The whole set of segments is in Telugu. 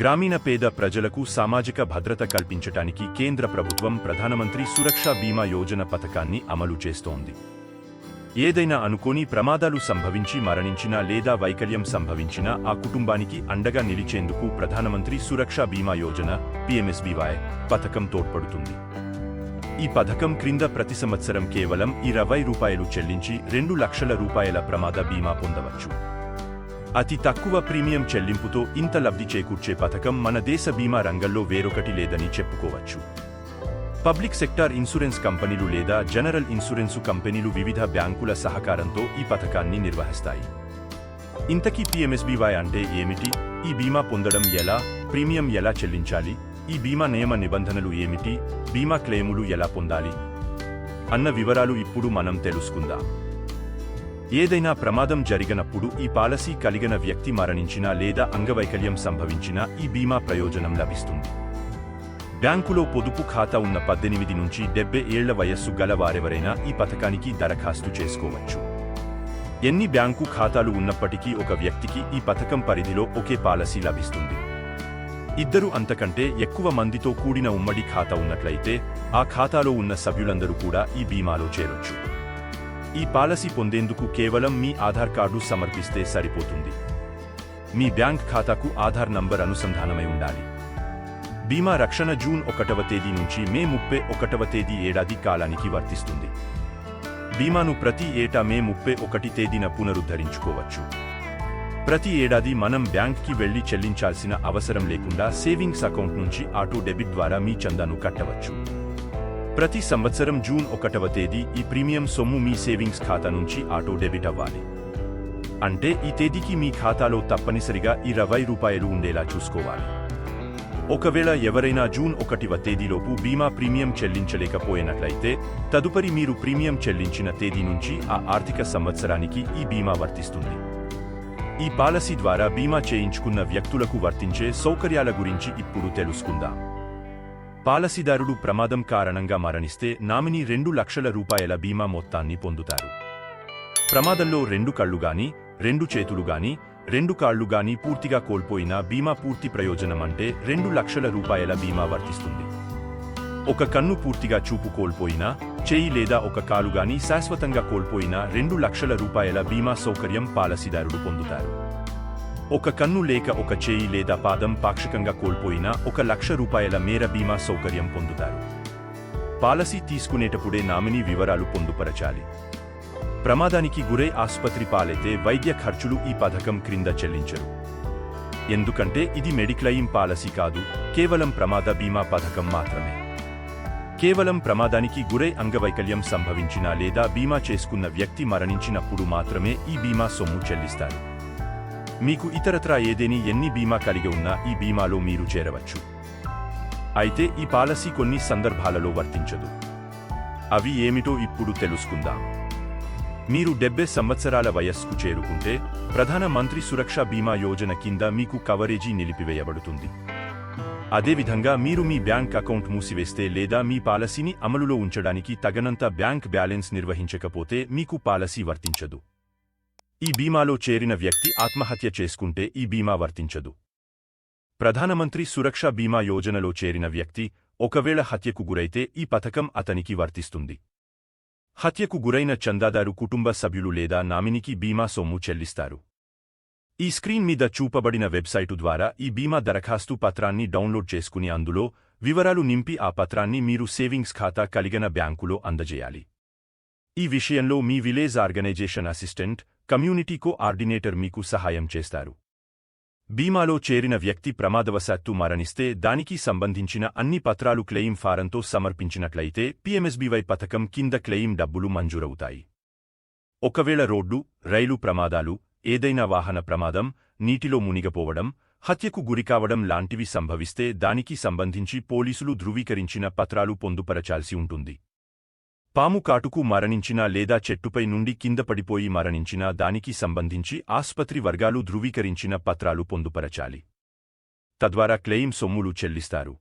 గ్రామీణ పేద ప్రజలకు సామాజిక భద్రత కల్పించటానికి కేంద్ర ప్రభుత్వం ప్రధానమంత్రి సురక్షా బీమా యోజన పథకాన్ని అమలు చేస్తోంది. ఏదైనా అనుకోని ప్రమాదాలు సంభవించి మరణించినా లేదా వైకల్యం సంభవించినా ఆ కుటుంబానికి అండగా నిలిచేందుకు ప్రధానమంత్రి సురక్షా బీమా యోజన పిఎంఎస్బీవై పథకం తోడ్పడుతుంది. ఈ పథకం క్రింద ప్రతి సంవత్సరం కేవలం ఇరవై రూపాయలు చెల్లించి రెండు లక్షల రూపాయల ప్రమాద బీమా పొందవచ్చు. అతి తక్కువ ప్రీమియం చెల్లింపుతో ఇంత లబ్ధి చేకూర్చే పథకం మన దేశ బీమా రంగంలో వేరొకటి లేదని చెప్పుకోవచ్చు. పబ్లిక్ సెక్టార్ ఇన్సూరెన్స్ కంపెనీలు లేదా జనరల్ ఇన్సూరెన్సు కంపెనీలు వివిధ బ్యాంకుల సహకారంతో ఈ పథకాన్ని నిర్వహిస్తాయి. ఇంతకీ పిఎంఎస్బీవై అంటే ఏమిటి? ఈ బీమా పొందడం ఎలా? ప్రీమియం ఎలా చెల్లించాలి? ఈ బీమా నియమ నిబంధనలు ఏమిటి? బీమా క్లెయిములు ఎలా పొందాలి? అన్న వివరాలు ఇప్పుడు మనం తెలుసుకుందాం. ఏదైనా ప్రమాదం జరిగినప్పుడు ఈ పాలసీ కలిగిన వ్యక్తి మరణించినా లేదా అంగవైకల్యం సంభవించినా ఈ బీమా ప్రయోజనం లభిస్తుంది. బ్యాంకులో పొదుపు ఖాతా ఉన్న పద్దెనిమిది నుంచి డెబ్బై ఏళ్ళ వయస్సు గల వారెవరైనా ఈ పథకానికి దరఖాస్తు చేసుకోవచ్చు. ఎన్ని బ్యాంకు ఖాతాలు ఉన్నప్పటికీ ఒక వ్యక్తికి ఈ పథకం పరిధిలో ఒకే పాలసీ లభిస్తుంది. ఇద్దరు అంతకంటే ఎక్కువ మందితో కూడిన ఉమ్మడి ఖాతా ఉన్నట్లయితే ఆ ఖాతాలో ఉన్న సభ్యులందరూ కూడా ఈ బీమాలో చేరొచ్చు. ఈ పాలసీ పొందేందుకు కేవలం మీ ఆధార్ కార్డు సమర్పిస్తే సరిపోతుంది. మీ బ్యాంక్ ఖాతాకు ఆధార్ నంబర్ అనుసంధానమై ఉండాలి. బీమా రక్షణ జూన్ ఒకటవ తేదీ నుంచి మే ముప్పై ఒకటవ తేదీ ఏడాది కాలానికి వర్తిస్తుంది. బీమాను ప్రతి ఏటా మే ముప్పై ఒకటి తేదీన పునరుద్ధరించుకోవచ్చు. ప్రతి ఏడాది మనం బ్యాంక్కి వెళ్ళి చెల్లించాల్సిన అవసరం లేకుండా సేవింగ్స్ అకౌంట్ నుంచి ఆటో డెబిట్ ద్వారా మీ చందాను కట్టవచ్చు. ప్రతి సంవత్సరం జూన్ ఒకటవ తేదీ ఈ ప్రీమియం సొమ్ము మీ సేవింగ్స్ ఖాతా నుంచి ఆటో డెబిట్ అవ్వాలి. అంటే ఈ తేదీకి మీ ఖాతాలో తప్పనిసరిగా ఇరవై రూపాయలు ఉండేలా చూసుకోవాలి. ఒకవేళ ఎవరైనా జూన్ ఒకటివ తేదీలోపు బీమా ప్రీమియం చెల్లించలేకపోయినట్లయితే తదుపరి మీరు ప్రీమియం చెల్లించిన తేదీ నుంచి ఆ ఆర్థిక సంవత్సరానికి ఈ బీమా వర్తిస్తుంది. ఈ పాలసీ ద్వారా బీమా చేయించుకున్న వ్యక్తులకు వర్తించే సౌకర్యాల గురించి ఇప్పుడు తెలుసుకుందాం. పాలసీదారుడు ప్రమాదం కారణంగా మరణిస్తే నామినీ రెండు లక్షల రూపాయల బీమా మొత్తాన్ని పొందుతారు. ప్రమాదంలో రెండు కళ్ళుగాని రెండు చేతులుగాని రెండు కాళ్ళుగాని పూర్తిగా కోల్పోయిన బీమా పూర్తి ప్రయోజనం అంటే రెండు లక్షల రూపాయల బీమా వర్తిస్తుంది. ఒక కన్ను పూర్తిగా చూపు కోల్పోయినా చేయి లేదా ఒక కాలుగాని శాశ్వతంగా కోల్పోయినా రెండు లక్షల రూపాయల బీమా సౌకర్యం పాలసీదారుడు పొందుతారు. ఒక కన్ను లేక ఒక చేయి లేదా పాదం పాక్షికంగా కోల్పోయినా ఒక లక్ష రూపాయల మేర బీమా సౌకర్యం పొందుతారు. పాలసీ తీసుకునేటప్పుడే నామినీ వివరాలు పొందుపరచాలి. ప్రమాదానికి గురై ఆసుపత్రి పాలైతే వైద్య ఖర్చులు ఈ పథకం క్రింద చెల్లించరు. ఎందుకంటే ఇది మెడిక్లెయిమ్ పాలసీ కాదు కేవలం ప్రమాద బీమా పథకం మాత్రమే. కేవలం ప్రమాదానికి గురై అంగవైకల్యం సంభవించినా లేదా బీమా చేసుకున్న వ్యక్తి మరణించినప్పుడు మాత్రమే ఈ బీమా సొమ్ము చెల్లిస్తారు. మీకు ఇతరత్రా ఏదేని ఎన్ని బీమా కలిగి ఉన్నా ఈ బీమాలో మీరు చేరవచ్చు. అయితే ఈ పాలసీ కొన్ని సందర్భాలలో వర్తించదు. అవి ఏమిటో ఇప్పుడు తెలుసుకుందాం. మీరు డెబ్బై సంవత్సరాల వయస్సుకు చేరుకుంటే ప్రధాన మంత్రి సురక్ష బీమా యోజన కింద మీకు కవరేజీ నిలిపివేయబడుతుంది. అదేవిధంగా మీరు మీ బ్యాంక్ అకౌంట్ మూసివేస్తే లేదా మీ పాలసీని అమలులో ఉంచడానికి తగనంత బ్యాంక్ బ్యాలెన్స్ నిర్వహించకపోతే మీకు పాలసీ వర్తించదు. ఈ బీమాలో చేరిన వ్యక్తి ఆత్మహత్య చేసుకుంటే ఈ బీమా వర్తించదు. ప్రధానమంత్రి సురక్ష బీమా యోజనలో చేరిన వ్యక్తి ఒకవేళ హత్యకు గురైతే ఈ పథకం అతనికి వర్తిస్తుంది. హత్యకు గురైన చందాదారు కుటుంబ సభ్యులు లేదా నామినికి బీమా సొమ్ము చెల్లిస్తారు. ఈ స్క్రీన్ మీద చూపబడిన వెబ్సైటు ద్వారా ఈ బీమా దరఖాస్తు పత్రాన్ని డౌన్లోడ్ చేసుకుని అందులో వివరాలు నింపి ఆ పత్రాన్ని మీరు సేవింగ్స్ ఖాతా కలిగిన బ్యాంకులో అందజేయాలి. ఈ విషయంలో మీ village organisation assistant community coordinator మీకు సహాయం చేస్తారు. బీమాలో చేరిన వ్యక్తి ప్రమాదవశాత్తు మరణిస్తే దానికి సంబంధించిన అన్ని పత్రాలు క్లెయిమ్ ఫారంతో సమర్పించినట్లయితే పీఎంఎస్బీవై పథకం కింద క్లెయిమ్ డబ్బులు మంజూరవుతాయి. ఒకవేళ రోడ్డు రైలు ప్రమాదాలు ఏదైనా వాహన ప్రమాదం నీటిలో మునిగపోవడం హత్యకు గురికావడం లాంటివి సంభవిస్తే దానికి సంబంధించి పోలీసులు ధృవీకరించిన పత్రాలు పొందుపరచాల్సి ఉంటుంది. పాము కాటుకు మరణించినా లేదా చెట్టుపై నుండి కింద పడిపోయి మరణించినా దానికి సంబంధించి ఆస్పత్రి వర్గాలు ధృవీకరించిన పత్రాలు పొందుపరచాలి. తద్వారా క్లెయిమ్ సొమ్ములు చెల్లిస్తారు.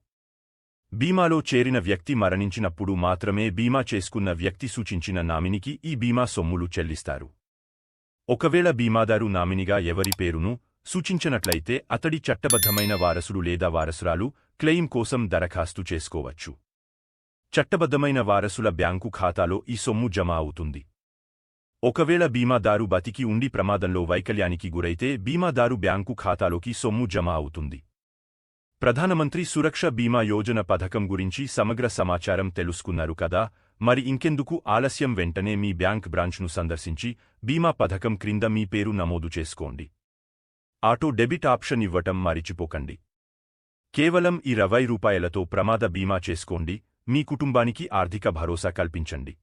బీమాలో చేరిన వ్యక్తి మరణించినప్పుడు మాత్రమే బీమా చేసుకున్న వ్యక్తి సూచించిన నామినికి ఈ బీమా సొమ్ములు చెల్లిస్తారు. ఒకవేళ బీమాదారు నామినిగా ఎవరి పేరును సూచించినట్లయితే అతడి చట్టబద్ధమైన వారసుడు లేదా వారసురాలు క్లెయిమ్ కోసం దరఖాస్తు చేసుకోవచ్చు. చట్టబద్ధమైన వారసుల బ్యాంకు ఖాతాలో ఈ సొమ్ము జమ అవుతుంది. ఒకవేళ బీమాదారు బతికి ఉండి ప్రమాదంలో వైకల్యానికి గురైతే బీమాదారు బ్యాంకు ఖాతాలోకి సొమ్ము జమ అవుతుంది. ప్రధానమంత్రి సురక్ష బీమా యోజన పథకం గురించి సమగ్ర సమాచారం తెలుసుకున్నారు కదా మరి ఇంకెందుకు ఆలస్యం వెంటనే మీ బ్యాంక్ బ్రాంచ్ను సందర్శించి బీమా పథకం క్రింద మీ పేరు నమోదు చేసుకోండి. ఆటో డెబిట్ ఆప్షన్ ఇవ్వటం మరిచిపోకండి. కేవలం ఇరవై రూపాయలతో ప్రమాద బీమా చేసుకోండి మీ కుటుంబానికి ఆర్థిక భరోసా కల్పించండి.